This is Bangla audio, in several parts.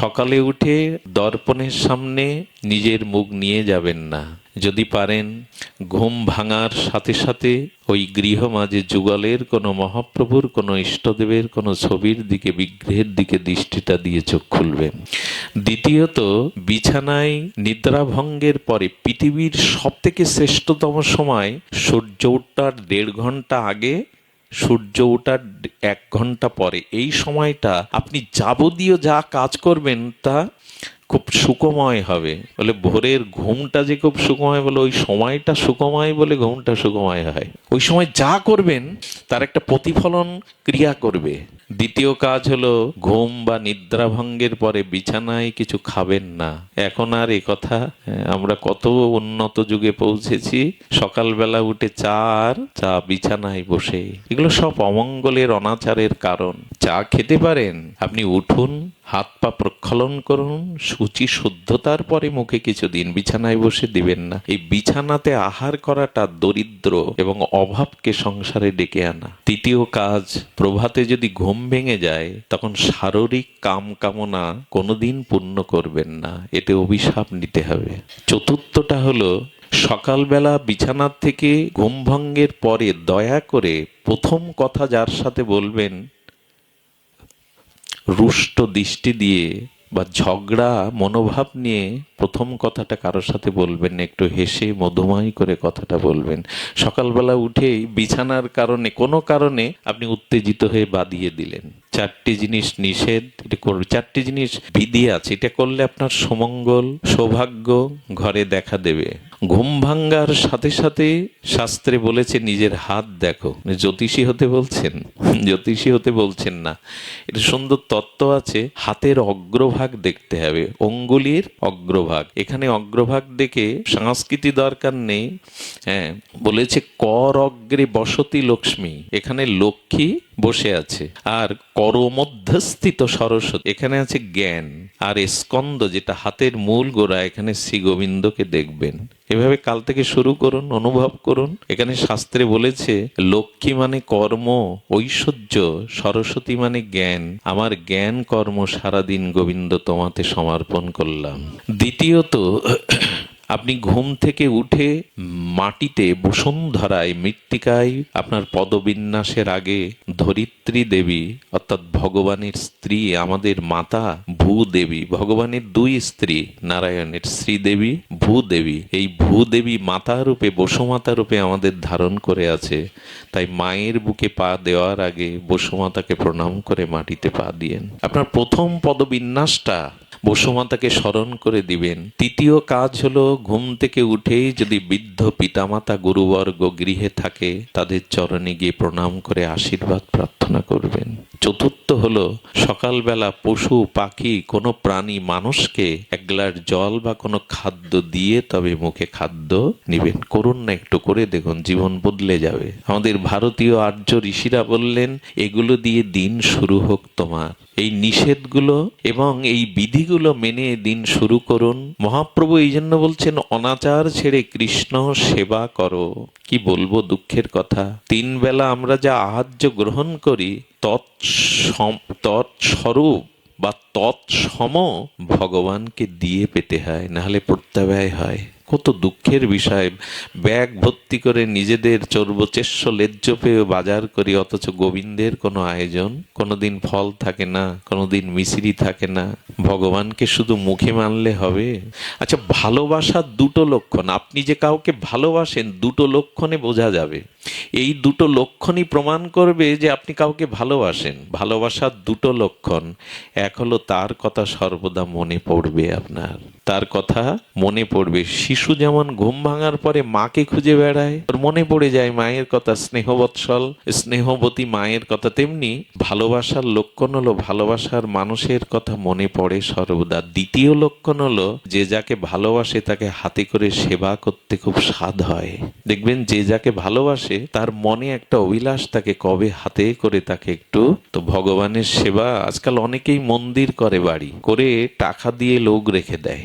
সকালে উঠে দর্পণের সামনে নিজের মুখ নিয়ে যাবেন না। যদি পারেন, ঘুম ভাঙার সাথে সাথে ওই গৃহ মাঝে যুগলের কোনো মহাপ্রভুর, কোনো ইষ্টদেবের, কোনো ছবির দিকে, বিগ্রহের দিকে দৃষ্টিটা দিয়ে চোখ খুলবেন। দ্বিতীয়ত, বিছানায় নিদ্রাভঙ্গের পরে পৃথিবীর সব থেকে শ্রেষ্ঠতম সময় সূর্য ওঠার দেড় ঘণ্টা আগে সূর্য ওঠার এক ঘণ্টা পরে। এই সময়টা আপনি যাবতীয় যা কাজ করবেন তা খুব সুকময় হবে। বলে ভোরের ঘুমটা যে খুব সুখময় বলে, ওই সময়টা সুকময় বলে ঘুমটা সুখময় হয়। ওই সময় যা করবেন, তার একটা প্রতিফলন ক্রিয়া করবে। দ্বিতীয় কাজ হলো ঘুম বা নিদ্রাভঙ্গের পরে বিছানায় কিছু খাবেন না। এখন আর এ কথা আমরা কত উন্নত যুগে পৌঁছেছি, সকালবেলা উঠে চা আর চা বিছানায় বসে। এগুলো সব অমঙ্গলের অনাচারের কারণ। চা খেতে পারেন, আপনি উঠুন, হাত পা প্রক্ষালন করুন, সূচি শুদ্ধতার পরে মুখে কিছু দিন বিছানায় বসে দিবেন না। এই বিছানাতে আহার করাটা দরিদ্র এবং অভাবকে সংসারে ডেকে আনা। তৃতীয় কাজ, প্রভাতে যদি ঘুম ভেঙে যায়, তখন শারীরিক কাম কামনা কোনোদিন পূর্ণ করবেন না। এতে অভিশাপ নিতে হবে। চতুর্থটা হলো, সকালবেলা বিছানার থেকে ঘুম ভঙ্গের পরে দয়া করে প্রথম কথা যার সাথে বলবেন, রুষ্ট দৃষ্টি দিয়ে বা ঝগড়া, মনোভাব নিয়ে প্রথম কথাটা কারোর সাথে বলবেন একটু হেসে মধুময় করে কথাটা বলবেন। সকালবেলা উঠেই বিছানার কারণে, কোনো কারণে আপনি উত্তেজিত হয়ে বাদিয়ে দিলেন। চারটি জিনিস নিষেধ, এটা করবে চারটি জিনিস বিধি আছে, এটা করলে আপনার সমঙ্গল, সৌভাগ্য ঘরে দেখা দেবে। ঘুম ভাঙ্গার সাথে সাথে শাস্ত্রে বলেছে, নিজের হাত দেখো। জ্যোতিষী হতে বলছেন? জ্যোতিষী হতে বলছেন না। এটা সুন্দর তত্ত্ব আছে, হাতের অগ্রভাগ দেখতে হবে, অঙ্গুলির অগ্রভাগ। এখানে অগ্রভাগ দেখে সংস্কৃতি দরকার নেই। হ্যাঁ বলেছে কর অগ্রে বসতি লক্ষ্মী। এখানে লক্ষ্মী বসে আছে। আর করমধ্যস্থিত সরস্বতী, এখানে আছে জ্ঞান। আর স্কন্দ যেটা হাতের মূল গোড়া, এখানে শ্রী গোবিন্দকে দেখবেন। এভাবে কাল থেকে শুরু করুন, অনুভব করুন। এখানে শাস্ত্রে বলেছে, লক্ষ্মী মানে কর্ম, ঐশ্বর্য, সরস্বতী মানে জ্ঞান। আমার জ্ঞান কর্ম সারাদিন গোবিন্দ তোমাতে সমর্পণ করলাম। দ্বিতীয়ত আপনি ঘুম থেকে উঠে মাটিতে বসুন্ধরায় মৃত্তিকায় আপনার পদবিন্যাসের আগে ধরিত্রী দেবী, অর্থাৎ ভগবানের স্ত্রী, আমাদের মাতা ভূদেবী, ভগবানের দুই স্ত্রী, নারায়ণের শ্রীদেবী ভূদেবী। এই ভূদেবী মাতা রূপে, বসুমাতা রূপে আমাদের ধারণ করে আছে। তাই মায়ের বুকে পা দেওয়ার আগে বসুমাতাকে প্রণাম করে মাটিতে পা দিয়েন। আপনার প্রথম পদবিন্যাসটা বসুমাতাকে স্মরণ করে দিবেন। তৃতীয় কাজ হলো, ঘুম থেকে উঠেই যদি বৃদ্ধ পিতামাতা গুরুবর্গ গৃহে থাকে, তাদের চরণে গিয়ে প্রণাম করে আশীর্বাদ প্রার্থনা করবেন। চতুর্থ হলো, সকালবেলা পশু, পাখি, কোনো প্রাণী মানুষকে এক গ্লাস জল বা কোনো খাদ্য দিয়ে তবে মুখে খাদ্য নিবেন। করুন না একটু করে দেখুন, জীবন বদলে যাবে। আমাদের ভারতীয় আর্য ঋষিরা বললেন, এগুলো দিয়ে দিন শুরু হোক তোমার। এই নিষেধগুলো এবং এই বিধিগুলো মেনে দিন শুরু করুন। মহাপ্রভু এই জন্য বলছেন, অনাচার ছেড়ে কৃষ্ণ সেবা করো। কি বলব দুঃখের কথা। তিন বেলা আমরা যা আহার্য গ্রহণ করি তৎসম- তৎস্বরূপ বা তৎসম ভগবানকে দিয়ে পেতে হয়, নাহলে প্রত্যাব্যয় হয়। কত দুঃখের বিষয়। ব্যাগ ভর্তি করে নিজেদের চর্বচেষ্য লেজ্জ পেয়ে বাজার করি, অথচ গোবিন্দের কোনো আয়োজন। কোনোদিন ফল থাকে না, কোনোদিন মিশ্রি থাকে না। ভগবানকে শুধু মুখে মানলে হবে। আচ্ছা ভালোবাসার দুটো লক্ষণ। আপনি যে কাউকে ভালোবাসেন, দুটো লক্ষণে বোঝা যাবে। এই দুটো লক্ষণই প্রমাণ করবে যে আপনি কাউকে ভালোবাসেন। ভালোবাসার দুটো লক্ষণ। এক হলো তার কথা সর্বদা মনে পড়বে আপনার। তার কথা মনে পড়বে। শিশু যেমন ঘুম ভাঙার পরে মাকে খুঁজে বেড়ায়, ওর মনে পড়ে যায় মায়ের কথা, স্নেহবৎসল, স্নেহবতী মায়ের কথা। তেমনি ভালোবাসার লক্ষণ হলো ভালোবাসার মানুষের কথা মনে পড়ে সর্বদা। দ্বিতীয় লক্ষণ হলো যে যাকে ভালোবাসে তাকে হাতে করে সেবা করতে খুব স্বাদ হয়। দেখবেন যে যাকে ভালোবাসে তার মনে একটা অভিলাষ তাকে কবে হাতে করে তাকে একটু। তো ভগবানের সেবা আজকাল অনেকেই মন্দির করে বাড়ি, করে টাকা দিয়ে লোক রেখে দেয়।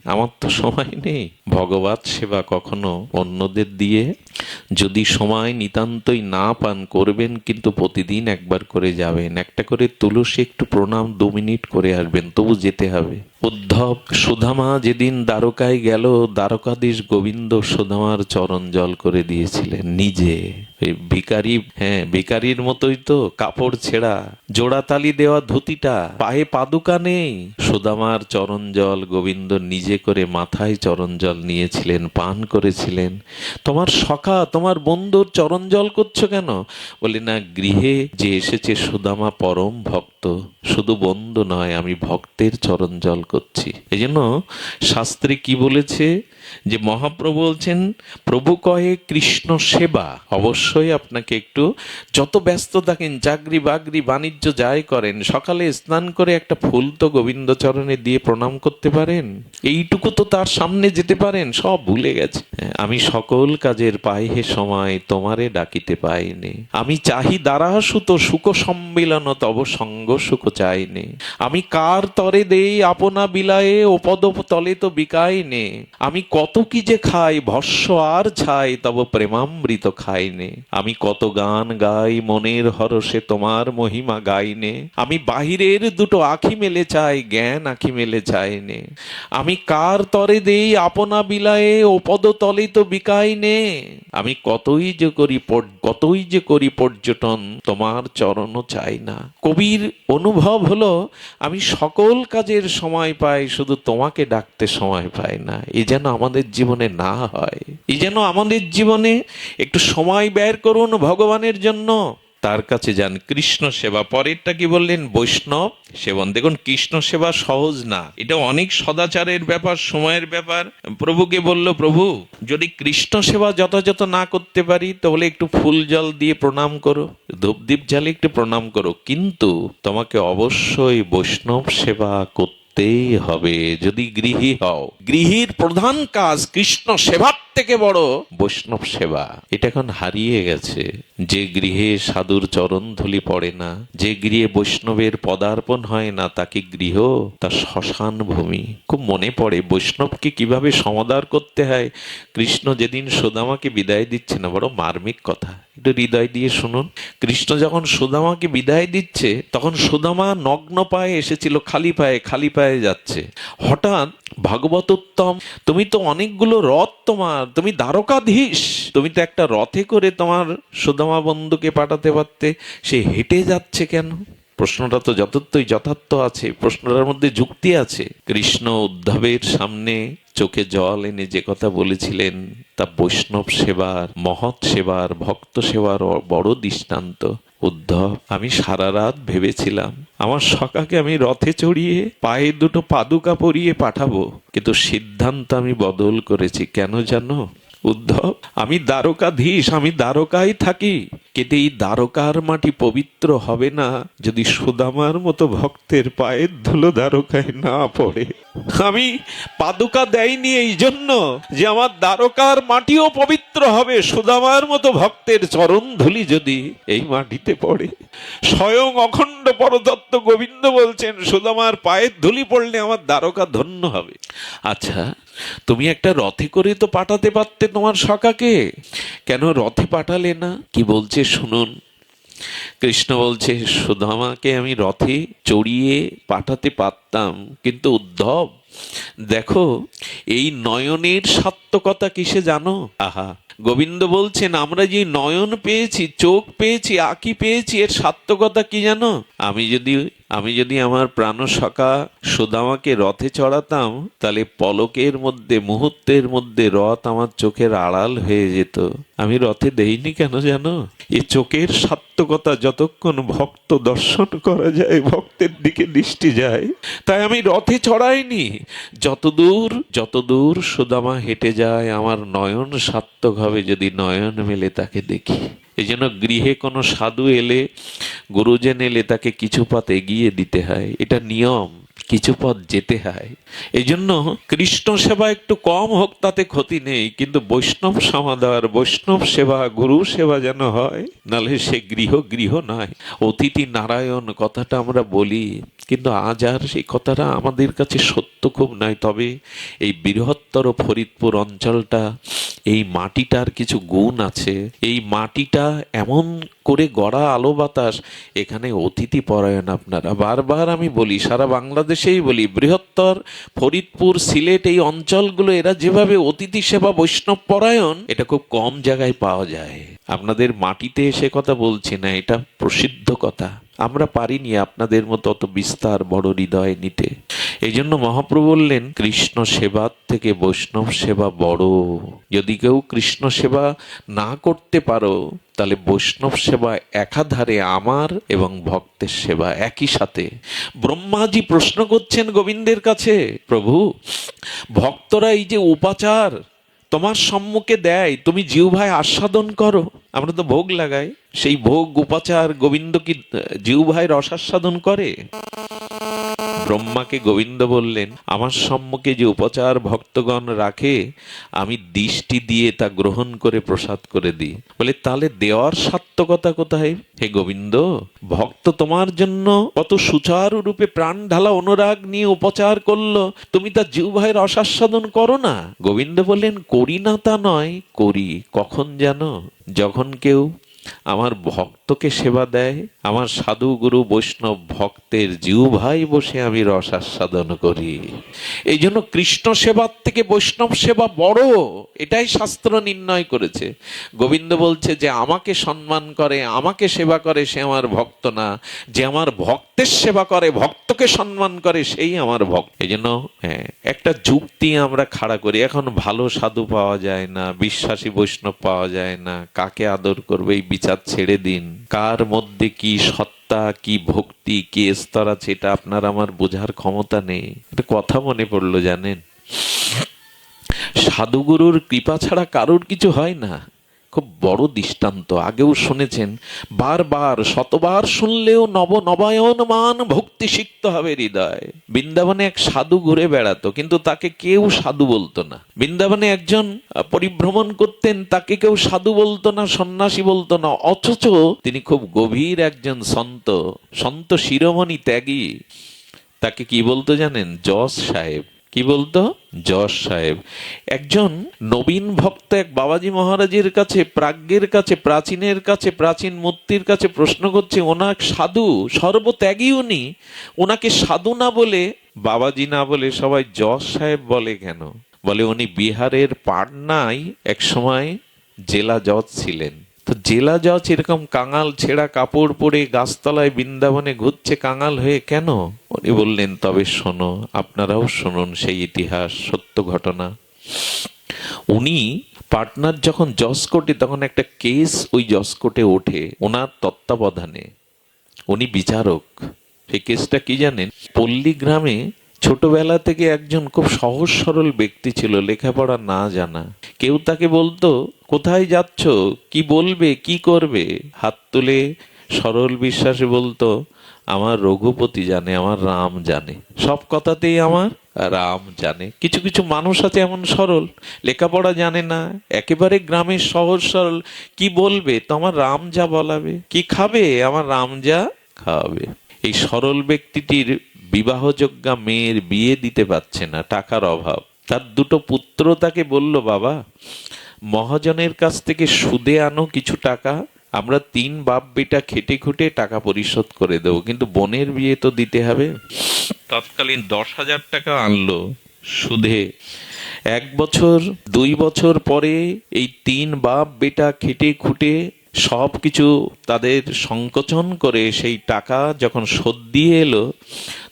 আমার তো সময় নেই। ভগবত সেবা কখনো অন্যদের দিয়ে যদি সময় নিতান্তই না পান করবেন, কিন্তু প্রতিদিন একবার করে যাবেন। একটা করে তুলসী একটু প্রণাম দু মিনিট করে আসবেন, তবু যেতে হবে। উদ্ধব সুধামা যেদিন দ্বারকায় গেল, দ্বারকাধীশ গোবিন্দ সুধামার চরণ জল করে দিয়েছিলেন নিজে। ভিকারি হ্যাঁ ভিকারির মতোই তো, কাপড় ছেঁড়া জোড়াতালি দেওয়া ধুতিটা, পায়ে পাদুকা নেই। সুদামার চরণ জল গোবিন্দ নিজে করে মাথায় চরণ জল নিয়েছিলেন, পান করেছিলেন। তোমার সখা, তোমার বন্ধুর চরণ জল করছ কেন? বলে, না, গৃহে যে এসেছে সুদামা পরম ভক্ত, শুধু বন্ধু নয়, আমি ভক্তের চরণ জল করছি। এই জন্য শাস্ত্রে কি বলেছে? যে মহাপ্রভু বলছেন, প্রভু কহে কৃষ্ণ সেবা, অবশ্যই আপনাকে একটু যত ব্যস্ত থাকেন, চাকরি বাকরি বাণিজ্য যাই করেন, সকালে স্নান করে একটা ফুল তো গোবিন্দ চরণে দিয়ে প্রণাম করতে পারেন? এইটুকু তো তার সামনে যেতে পারেন, সব ভুলে গেছে। আমি সকল কাজের পাই হে সময় তোমারে ডাকিতে পাইনি। আমি চাহি দ্বারা সুত সুখ সম্মিলন, তব সঙ্গ সুখ চাইনে। আমি কার তরে দেই আপনা বিলায়ে, ও পদ তলে তো বিকাইনে। আমি কত কি যে খাই, ভস্য আর ছাই, তব প্রেমামৃত খাইনে। আমি কত গান গাই, মনের হরসে তোমার মহিমা গাইনে। আমি বাহিরের দুটো আখি মেলে চাই, জ্ঞান আখি মেলে চাইনে। আমি কার তরে দেই আপনা বিলায়ে ও তো বিকাইনে আমি কতই যে করি কতই যে করি পর্যটন, তোমার চরণ চাই না। কবির অনুভব হলো, আমি সকল কাজের সময় পাই, শুধু তোমাকে ডাকতে সময় পাই না। এ যেন আমাদের জীবনে না হয়। এ যেন আমাদের জীবনে একটু সময় ব্যয় করুন ভগবানের জন্য। তার কাছে যান। কৃষ্ণ সেবা। পরেরটা কি বললেন? বৈষ্ণব সেবন। দেখুন, কৃষ্ণ সেবা সহজ না। এটা অনেক সদাচারের ব্যাপার, সময়ের ব্যাপার। প্রভুকে বলল, প্রভু, যদি কৃষ্ণ সেবা যথাযথ না করতে পারি, তাহলে একটু ফুল জল দিয়ে প্রণাম করো। ধূপদীপ জ্বালে একটু প্রণাম করো। কিন্তু তোমাকে অবশ্যই বৈষ্ণব সেবা করতেই হবে। যদি গৃহী হও। গৃহীর প্রধান কাজ কৃষ্ণ সেবার থেকে বড়? বৈষ্ণব সেবা। এটা এখন হারিয়ে গেছে। যে গৃহে সাধুর চরণ ধুলি পড়ে না, যে গৃহে বৈষ্ণবের পদার্পণ হয় না তাকে গৃহ? তার শ্মশান ভূমি। খুব মনে পড়ে, বৈষ্ণবকে কীভাবে সমাদার করতে হয়? কৃষ্ণ যেদিন সুদামাকে বিদায় দিচ্ছে না, বড় মার্মিক কথা। একটু হৃদয় দিয়ে শুনুন। কৃষ্ণ যখন সুদামাকে বিদায় দিচ্ছে, তখন সুদামা নগ্ন পায়ে এসেছিল, খালি পায়ে খালি পায়ে যাচ্ছে। হঠাৎ ভাগবতোত্তম, তুমি তো অনেকগুলো রথ তোমার তুমি দ্বারকাধীশ। তুমি তো একটা রথে করে তোমার সুদামা বন্ধুকে পাঠাতে পারতে, সে হেঁটে যাচ্ছে কেন? প্রশ্নটা তো যথার্থই যথার্থ আছে, প্রশ্নটার মধ্যে যুক্তি আছে। কৃষ্ণ উদ্ধবের সামনে চোখে জল এনে যে কথা বলেছিলেন, তা বৈষ্ণব সেবার, মহৎ সেবার, ভক্ত সেবার বড় দৃষ্টান্ত। উদ্ধব, আমি সারা রাত ভেবেছিলাম, আমার সকাকে আমি রথে চড়িয়ে পায়ে দুটো পাদুকা পরিয়ে পাঠাবো, কিন্তু সিদ্ধান্ত আমি বদল করেছি। কেন জানো? উদ্ধব, আমি দ্বারকাধীশ, আমি দ্বারকায় থাকি, কিন্তু এই দ্বারকার মাটি পবিত্র হবে না যদি সুদামার মতো ভক্তের পায়ের ধুলো দ্বারকায় না পড়ে। আমি পাদুকা দেয়নি এই জন্য যে আমার দ্বারকার মাটিও পবিত্র হবে। সুদামার মতো ভক্তের চরণ ধুলি যদি এই মাটিতে পড়ে। স্বয়ং অখণ্ড পরদত্ত গোবিন্দ বলছেন, সুদামার পায়ের ধুলি পড়লে আমার দ্বারকা ধন্য হবে। আচ্ছা তুমি একটা রথে করে তো পাঠাতে পারতে তোমার সকাকে। কেন রথে পাঠালে না? কি বলছে শুনুন। কৃষ্ণ বলছে সুধামাকে আমি রথে চড়িয়ে পাঠাতে পারতাম, কিন্তু উদ্ধব, দেখো, এই নয়নের সার্থকতা কিসে জানো? আহা, গোবিন্দ বলছেন, আমরা যে নয়ন পেয়েছি, চোখ পেয়েছি, আঁকি পেয়েছি, এর সার্থকতা কি জানো? আমি যদি আমি যদি আমার প্রাণ সখা সুদামাকে রথে চড়াতাম, তাহলে পলকের মধ্যে, মুহূর্তের মধ্যে রথ আমার চোখের আড়াল হয়ে যেত। আমি রথে দেইনি কেন জানো? এ চোখের সাত্তকতা যতক্ষণ ভক্ত দর্শন করা যায়, ভক্তের দিকে দৃষ্টি যায়, তাই আমি রথে চড়াইনি। যতদূর যতদূর সুদামা হেঁটে যায়, আমার নয়ন সাত্তক হবে যদি নয়ন মেলে তাকে দেখি। এই জন্য গৃহে কোনো সাধু এলে, গুরুজন এলে তাকে কিছু পথ এগিয়ে দিতে হয়। এটা নিয়ম, কিছু পথ যেতে হয়। এই জন্য কৃষ্ণ সেবা একটু কম হোক, তাতে ক্ষতি নেই। কিন্তু বৈষ্ণব সমাদার, বৈষ্ণব সেবা, গুরু সেবা যেন হয়, নাহলে সে গৃহ গৃহ নয়। অতিথি নারায়ণ কথাটা আমরা বলি, কিন্তু আজ আর সেই কথাটা আমাদের কাছে সত্য খুব নয়, তবে এই বৃহত্তর ফরিদপুর অঞ্চলটা, এই মাটিটার কিছু গুণ আছে। এই মাটিটা এমন করে গড়া আলো বাতাস, এখানে অতিথি পরায়ণ আপনারা। বারবার আমি বলি, সারা বাংলাদেশেই বলি, বৃহত্তর ফরিদপুর সিলেট এই অঞ্চলগুলো, এরা যেভাবে অতিথি সেবা, বৈষ্ণব পরায়ণ, এটা খুব কম জায়গায় পাওয়া যায়। আপনাদের মাটিতে এসে কথা বলছি না, এটা প্রসিদ্ধ কথা। আমরা পারিনি আপনাদের মতো অত বিস্তার, বড় হৃদয় নিতে। এই জন্য মহাপ্রভু বললেন, কৃষ্ণ সেবার থেকে বৈষ্ণব সেবা বড়। যদি কেউ কৃষ্ণ সেবা না করতে পারো, তাহলে বৈষ্ণব সেবা একাধারে আমার এবং ভক্তের সেবা একই সাথে। ব্রহ্মাজি প্রশ্ন করছেন গোবিন্দের কাছে, প্রভু, ভক্তরা এই যে উপাচার তোমার সম্মুখে দেয়, তুমি জিউ ভাই আস্বাদন করো। আমরা তো ভোগ লাগাই। সেই ভোগ, উপাচার, গোবিন্দ কি জিউ ভাইয়ের রসাস্বাদন করে? ব্রহ্মাকে গোবিন্দ বললেন, আমার সম্মুখে যে উপচার ভক্তগণ রাখে, আমি দৃষ্টি দিয়ে তা গ্রহণ করে প্রসাদ করে দিই। বলে, তাহলে দেওয়ার সার্থকতা কোথায়? হে গোবিন্দ, ভক্ত তোমার জন্য কত সুচারু রূপে প্রাণ ঢালা অনুরাগ নিয়ে উপচার করল, তুমি তা জিউ ভাইয়ের অসাস্বাদন করো না? গোবিন্দ বললেন, করি না তা নয়, করি। কখন জানো? যখন কেউ আমার ভক্তকে সেবা দেয়। আমার সাধু গুরু বৈষ্ণব ভক্তের জিউ ভাই বসে আমি রস আস্বাদন করি। এই জন্য কৃষ্ণ সেবার থেকে বৈষ্ণব সেবা বড়। এটাই শাস্ত্র নির্ণয় করেছে। গোবিন্দ বলছে যে, আমাকে সম্মান করে, আমাকে সেবা করে, সে আমার ভক্ত না। যে আমার ভক্তের সেবা করে, ভক্তকে সম্মান করে, সেই আমার ভক্ত। এই জন্য হ্যাঁ একটা যুক্তি আমরা খাড়া করি। এখন ভালো সাধু পাওয়া যায় না, বিশ্বাসী বৈষ্ণব পাওয়া যায় না। কাকে আদর করবে? এই বিচার ছেড়ে দিন। কার মধ্যে কি সত্তা, কি ভক্তি, কি স্তর আছে, এটা আপনার আমার বোঝার ক্ষমতা নেই। একটা কথা মনে পড়ল জানেন? সাধুগুরুর কৃপা ছাড়া কারোর কিছু হয় না। খুব বড় দৃষ্টান্ত। আগেও শুনেছেন, বারবার, শতবার শুনলেও নব নবায়নমান ভক্তি শিখতে হবে হৃদয়। বৃন্দাবনে এক সাধু ঘুরে বেড়াতো, কিন্তু তাকে কেউ সাধু বলতো না। বৃন্দাবনে একজন পরিভ্রমণ করতেন, তাকে কেউ সাধু বলতো না, সন্ন্যাসী বলতো না, অথচ তিনি খুব গভীর একজন সন্ত। সন্ত শিরোমণি ত্যাগী। তাকে কি বলতো জানেন? যশ সাহেব। কি বলতো? যশ সাহেব, একজন নবীন ভক্ত এক বাবাজি মহারাজের কাছে, প্রাজ্ঞের কাছে, প্রাচীনের কাছে, প্রাচীন মূর্তির কাছে প্রশ্ন করছে, ওনার সাধু সর্বত্যাগী উনি? ওনাকে সাধু না বলে, বাবাজি না বলে সবাই যশ সাহেব বলে কেন? বলে, উনি বিহারের পাটনায় এক সময় জেলা জজ ছিলেন। তো জেলা জজ এরকম কাঙাল ছেঁড়া কাপড় পরে গাছতলায় বৃন্দাবনে ঘুরছে কাঙাল হয়ে কেন? উনি বললেন, তবে শোনো, আপনারাও শুনুন সেই ইতিহাস, সত্য ঘটনা। উনি পাটনার যখন জজ কোর্টে তখন একটা কেস ওই জজ কোর্টে ওঠে, ওনার তত্ত্বাবধানে। উনি বিচারক। সেই কেসটা কি জানেন? পল্লী গ্রামে ছোটবেলা থেকে একজন খুব সহজ সরল ব্যক্তি ছিল, লেখাপড়া না জানা। কেউ তাকে বলতো, কোথায় যাচ্ছ? কি বলবে? কি করবে? হাত তুলে সরল বিশ্বাসে বলতো, আমার রঘুপতি জানে, আমার রাম জানে। সব কথাতেই আমার রাম জানে। কিছু কিছু মানুষ আছে এমন সরল, লেখাপড়া জানে না, একেবারে গ্রামের সহজ সরল। কি বলবে? তো আমার রাম যা বলাবে। কি খাবে? আমার রাম যা খাওয়াবে। এই সরল ব্যক্তিটির বিবাহযোগ্যা মেয়ের বিয়ে দিতে পারছে না, টাকার অভাব। তার দুটো পুত্র তাকে বলল, বাবা, মহাজনের কাছ থেকে সুদে আনো কিছু টাকা, আমরা তিন বাপ বেটা খেটে খুটে টাকা পরিশোধ করে দেবো। কিন্তু বোনের বিয়ে তো দিতে হবে। তৎকালীন দশ হাজার টাকা আনলো সুদে। এক বছর, দুই বছর পরে এই তিন বাপ বেটা খেটে খুটে সব কিছু তাদের সংকোচন করে সেই টাকা যখন শোধ দিয়ে এলো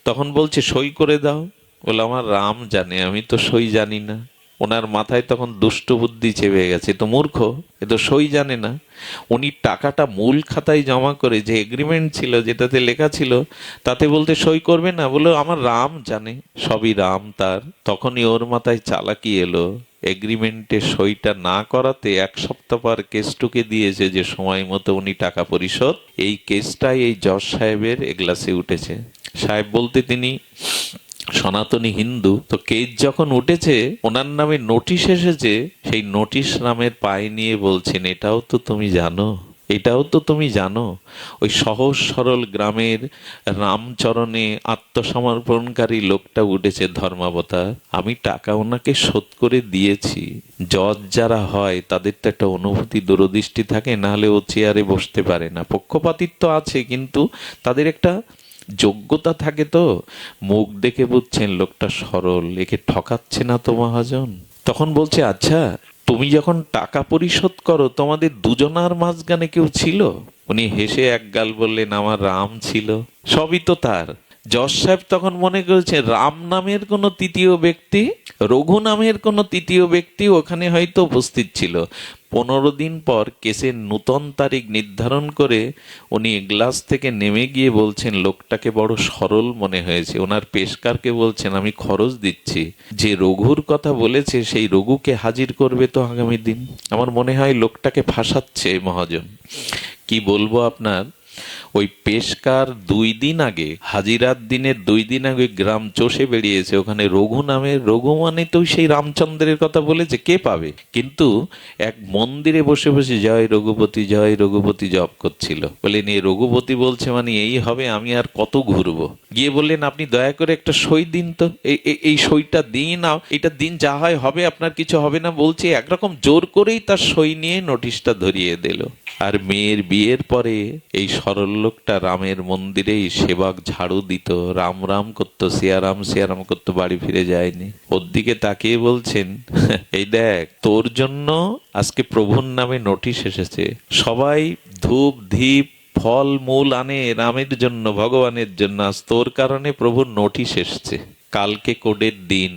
তখন বলছে, সই করে দাও। বলে, আমার রাম জানে, আমি তো সই জানি না। ওনার মাথায় তখন দুষ্ট বুদ্ধি চেপে গেছে। তো মূর্খ, এ তো সই জানে না। উনি টাকাটা মূল খাতায় জমা করে যে এগ্রিমেন্ট ছিল, যেটাতে লেখা ছিল, তাতে বলতে সই করবে না। বলে, আমার রাম জানে, সবই রাম তার। তখনই ওর মাথায় চালাকি এলো। এগ্রিমেন্টে সইটা না করাতে এক সপ্তাহ পর কেসটুকে দিয়েছে যে সময় মতো উনি টাকা পরিশোধ। এই কেসটাই এই জজ সাহেবের এগ্লাসে উঠেছে। সাহেব বলতে তিনি, সনাতনী হিন্দু, তো কেস যখন উঠেছে, ওনার নামে নোটিশ এসেছে, সেই নোটিশ নামের পায়ে নিয়ে বলছেন, এটাও তো তুমি জানো? এটাও তো তুমি জানো, ওই সহজ সরল গ্রামের রামচরণে আত্মসমর্পণকারী লোকটা উঠেছে ধর্মাবতার। আমি টাকা ওনাকে শোধ করে দিয়েছি। জজ যারা হয় তাদের তো একটা অনুভূতি দূরদৃষ্টি থাকে নাহলে ও চেয়ারে বসতে পারে না। পক্ষপাতিত্ব আছে, কিন্তু তাদের একটা যোগ্যতা থাকে তো। মুখ দেখে বুঝছেন লোকটা সরল, একে ঠকাচ্ছে না তো মহাজন। তখন বলছে আচ্ছা তুমি যখন টাকা পরিশোধ করো, তোমাদের দুজনার মাঝখানে কেউ ছিল? উনি হেসে এক গাল বললেন, আমার রাম ছিল। সবই তো তার। যশ সাহেব তখন মনে করেছে, রাম নামের কোনো তৃতীয় ব্যক্তি, রঘু নামের কোনো তৃতীয় ব্যক্তি ওখানে হয়তো উপস্থিত ছিল। পনেরো দিন পর কেসের নূতন তারিখ নির্ধারণ করে উনি গ্লাস থেকে নেমে গিয়ে বলছেন, লোকটাকে বড় সরল মনে হয়েছে। ওনার পেশকারকে বলছেন, আমি খরচ দিচ্ছি। যে রঘুর কথা বলেছে, সেই রঘুকে হাজির করবে তো আগামী দিন। আমার মনে হয় লোকটাকে ফাঁসাচ্ছে মহাজন। কি বলব আপনার? ওই পেশকার দুই দিন আগে, হাজিরার দিনের দুই দিন আগে গ্রাম চষে বেরিয়েছে ওখানে রঘু নামের রঘু মানে তো সেই রামচন্দ্রের কথা বলেছে, কে পাবে? কিন্তু এক মন্দিরে বসে বসে জয় রঘুপতি জয় রঘুপতি জপ করছিল। বললেন এই রঘুপতি বলছে মানে এই হবে, আমি আর কত ঘুরবো? গিয়ে বললেন, আপনি দয়া করে একটা সই দিন তো। এই- সইটা দিন এটা দিন যা হয় হবে, আপনার কিছু হবে না। বলছে, একরকম জোর করেই তার সই নিয়ে নোটিশটা ধরিয়ে দিল। আর মেয়ের বিয়ের পরে এই সরল লোকটা রামের মন্দিরেই সেবাক ঝাড়ু দিত। রাম রাম করতো, সিয়ারাম সিয়ারাম করতো, বাড়ি ফিরে যায়নি। ওর দিকে তাকিয়ে বলছেন, এই দেখ, তোর জন্য আজকে প্রভুর নামে নোটিশ এসেছে। সবাই ধূপ, ধীপ, ফল, মূল আনে রামের জন্য, ভগবানের জন্য। আজ তোর কারণে প্রভুর নোটিশ এসছে। কালকে কোডের দিন।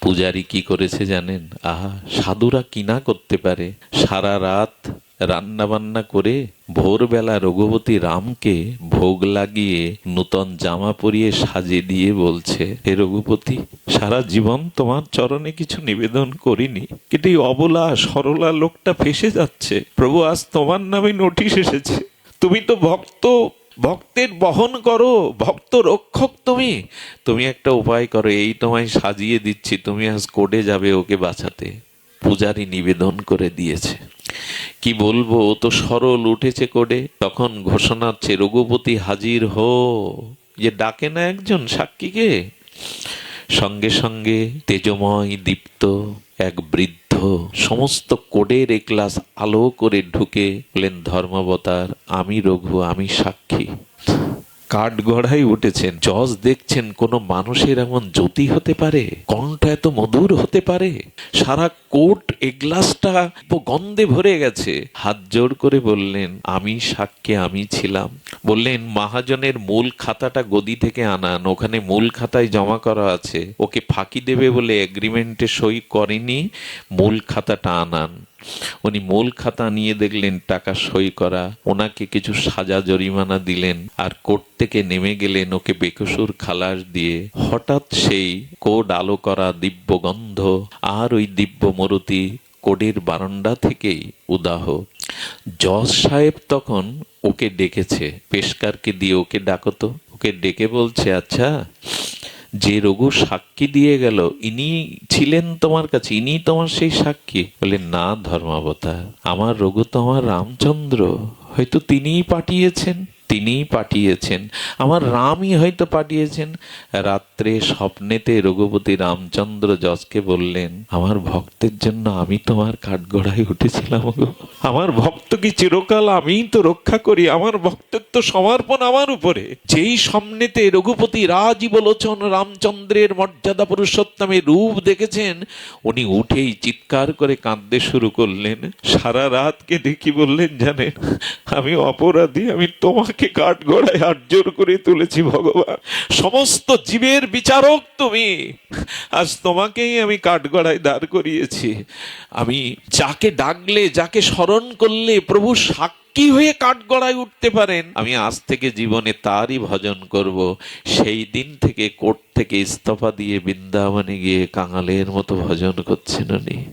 পূজারি কি করেছে জানেন? আহা, সাধুরা কিনা করতে পারে? সারা রাত রান্না বান্না করে ভোরবেলা রঘুপতি রামকে ভোগ লাগিয়ে নূতন জামা পরিয়ে সাজে দিয়ে বলছে, হে রঘুপতি, সারা জীবন তোমার চরণে কিছু নিবেদন করিনি। কিন্তু এই অবলা সরলা লোকটা ফেসে যাচ্ছে। প্রভু, আজ তোমার নামে নোটিশ এসেছে। তুমি তো ভক্ত, ভক্তের বহন করো, ভক্ত রক্ষক তুমি। তুমি একটা উপায় করো, এই তোমায় সাজিয়ে দিচ্ছি। তুমি আজ কোর্টে যাবে ওকে বাঁচাতে। পূজারি নিবেদন করে দিয়েছে। কি বলব ও তো সরল উঠেছে কোডে। তখন ঘোষণা হচ্ছে, রঘুপতি হাজির হো। যে ডাকে না একজন সাক্ষীকে? সঙ্গে সঙ্গে তেজময়, দীপ্ত, এক বৃদ্ধ, সমস্ত কোডের একলাস আলো করে ঢুকে বলেন ধর্মাবতার, আমি রঘু, আমি সাক্ষী। কাঠ গড়াই উঠেছেন, জজ দেখছেন, কোন মানুষের এমন জ্যোতি হতে পারে? কণ্ঠ এত মধুর হতে পারে? সারা কোট এগ্লাসটা গন্ধে ভরে গেছে। হাত জোর করে বললেন, আমি সাক্ষী আমি ছিলাম। বললেন, মহাজনের মূল খাতাটা গদি থেকে আনান, ওখানে মূল খাতায় জমা করা আছে। ওকে ফাঁকি দেবে বলে এগ্রিমেন্টে সই করেনি, মূল খাতাটা আনান। উনি মূল খাতা নিয়ে দেখলেন, টাকা সই করা। ওনাকে কিছু সাজা জরিমানা দিলেন আর কোর্ট থেকে নেমে গেলেন ওকে বেকসুর খালাস দিয়ে। হঠাৎ সেই কোড আলো করা দিব্য গন্ধ আর ওই দিব্য মরুতি কোডের বারান্দা থেকেই উদাহ। জজ সাহেব তখন ওকে ডেকেছে। পেশকারকে দিয়ে ওকে ডাকতো। ওকে ডেকে বলছে আচ্ছা যে রঘু সাক্ষী দিয়ে গেল, ইনি ছিলেন তোমার কাছে, ইনি তোমার সেই সাক্ষী। বলে, না ধর্মাবতার, আমার রঘু তো আমার রামচন্দ্র, হয়তো তিনিই পাঠিয়েছেন। তিনিই পাঠিয়েছেন। আমার রামই হয়তো পাঠিয়েছেন। রাত্রে স্বপ্নেতে রঘুপতি রামচন্দ্র যশকে বললেন, আমার ভক্তের জন্য আমি তোমার কাঠগড়ায় উঠেছিলাম গো। আমার ভক্ত কি চিরকাল আমিই তো রক্ষা করি? আমার ভক্তের তো সমর্পণ আমার উপরে। যেই স্বপ্নেতে রঘুপতি রাজীব লোচন রামচন্দ্রের মর্যাদা পুরুষোত্তমের রূপ দেখেছেন, উনি উঠেই চিৎকার করে কাঁদতে শুরু করলেন। সারা রাতকে দেখি বললেন, জানেন, আমি অপরাধী, আমি তোমাকে কাঠ গড়ায় হাত জোর করে তুলেছি ভগবান। সমস্ত জীবের বিচারক তুমি। আজ তোমাকেই আমি কাঠগড়ায় দাঁড় করিয়েছি। আমি যাকে ডাকলে, যাকে স্মরণ করলে প্রভু সাক্ষী দুঃখী হয়ে কাঠগড়ায় উঠতে পারেন। আমি আজ থেকে জীবনে তারই ভজন করব। সেই দিন থেকে কোর্ট থেকে ইস্তফা দিয়ে বৃন্দাবনে গিয়ে কাঙালের মতো ভজন করছেন উনি।